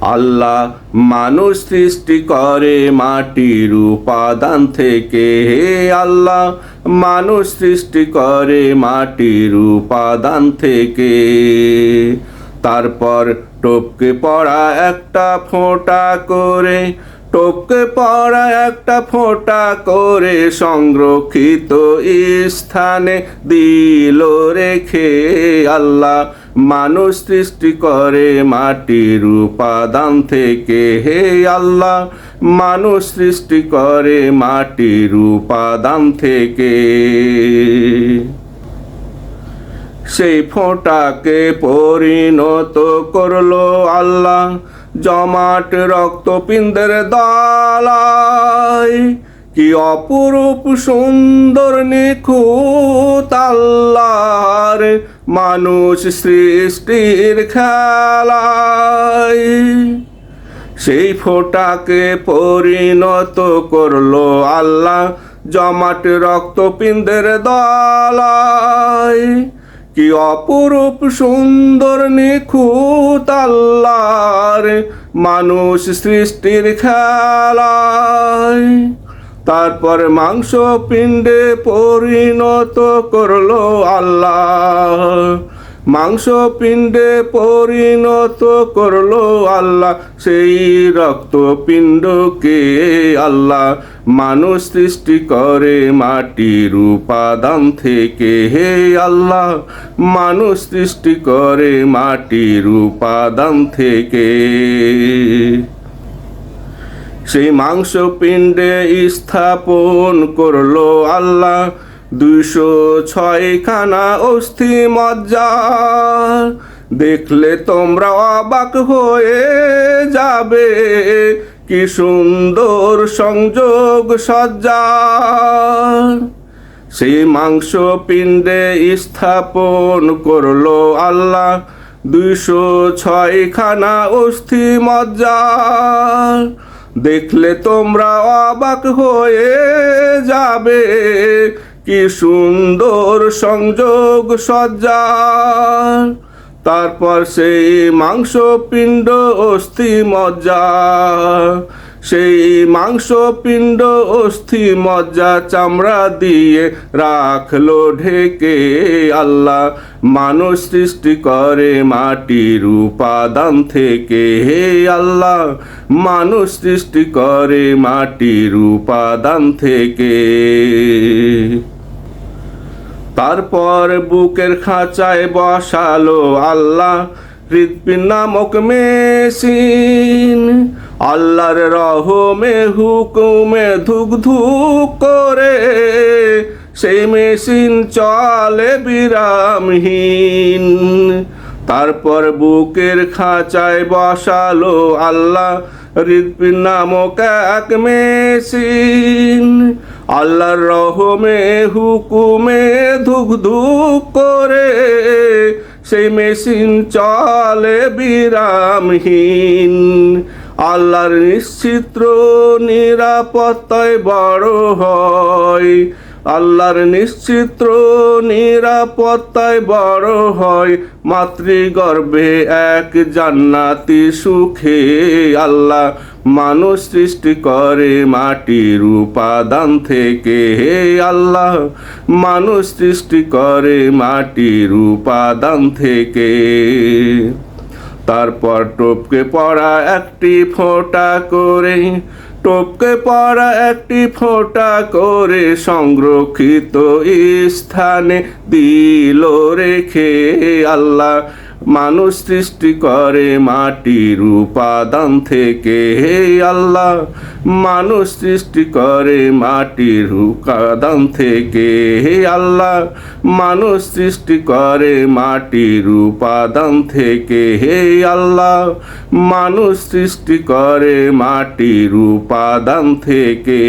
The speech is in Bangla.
আল্লাহ মানুষ সৃষ্টি করে মাটির উপাদান থেকে। হে আল্লাহ, মানুষ সৃষ্টি করে মাটির উপাদান থেকে। তারপর টপকে পড়া একটা ফোঁটা করে, টপকে পড়া একটা ফোঁটা করে সংরক্ষিত স্থানে দিল রেখে। আল্লাহ মানুষ সৃষ্টি করে মাটির উপাদান থেকে। হে আল্লাহ, মানুষ সৃষ্টি করে মাটির উপাদান থেকে। সেই ফোঁটাকে পরিণত করল আল্লাহ, জমাট রক্তপিণ্ডের দালায়। কি অপরূপ সুন্দর নিখুঁত আল্লাহর মানুষ সৃষ্টির খেলায়। সেই ফোঁটাকে পরিণত করল আল্লাহ জমাট রক্তপিণ্ডের দলায়। কি অপরূপ সুন্দর নিখুঁত আল্লাহর মানুষ সৃষ্টির খেলায়। তারপর মাংস পিণ্ডে পরিণত করল আল্লাহ। মাংস পিণ্ডে পরিণত করল আল্লাহ। সেই রক্তপিণ্ডকে আল্লাহ মানুষ সৃষ্টি করে মাটির উপাদান থেকে। হে আল্লাহ, মানুষ সৃষ্টি করে মাটির উপাদান থেকে। সেই মাংস পিণ্ডে স্থাপন করল আল্লাহ। দুইশো ছয়খানা অস্থি মজ্জা। দেখলে তোমরা অবাক হয়ে যাবে। কি সুন্দর সংযোগ সজ্জা। সেই মাংস পিণ্ডে স্থাপন করল আল্লাহ। দুইশো ছয়খানা অস্থি মজ্জা। দেখলে তোমরা অবাক হয়ে যাবে। কি সুন্দর সংযোগ সজ্জা তারপর সেই মাংস পিণ্ড অস্থি মজ্জা সেই মাংস পিণ্ড অস্থি মজ্জা চামড়া দিয়ে রাখল ঢেকে। আল্লাহ মানুষ সৃষ্টি করে মাটির উপাদান থেকে। হে আল্লাহ মানুষ সৃষ্টি করে মাটির উপাদান থেকে। তারপর বুকের খাঁচায় বসালো আল্লাহ হৃদপিন নামক মেশিন। আল্লাহর রহমে হুকুমে ধুক ধুক করে সেই মেশিন চলে বিরামহীন। তারপর বুকের খাঁচায় বসালো আল্লাহ হৃদপিন নামক এক মেশিন। আল্লাহর রহমে হুকুমে ধুক ধুক করে সেই মেশিন চলে বিরামহীন। আল্লাহর নিশ্চিত্র নিরাপত্তায় বড় হয়। আল্লাহর নিশ্চিত্র নিরাপত্তায় বড় হয়। মাতৃগর্ভে এক জান্নাতি সুখে আল্লাহ মানুষ সৃষ্টি করে মাটির উপাদান থেকে। হে আল্লাহ মানুষ সৃষ্টি করে মাটির উপাদান থেকে। তারপর টোপকে পড়া একটি ফোঁটা করে, টোপকে পড়া একটি ফোঁটা করে সংরক্ষিত স্থানে দিল রেখে আল্লাহ মানুষ সৃষ্টি করে মাটির উপাদান থেকে। হে আল্লাহ, মানুষ সৃষ্টি করে মাটির উপাদান থেকে। হে আল্লাহ, মানুষ সৃষ্টি করে মাটির উপাদান থেকে। হে আল্লাহ, মানুষ সৃষ্টি করে মাটির উপাদান থেকে।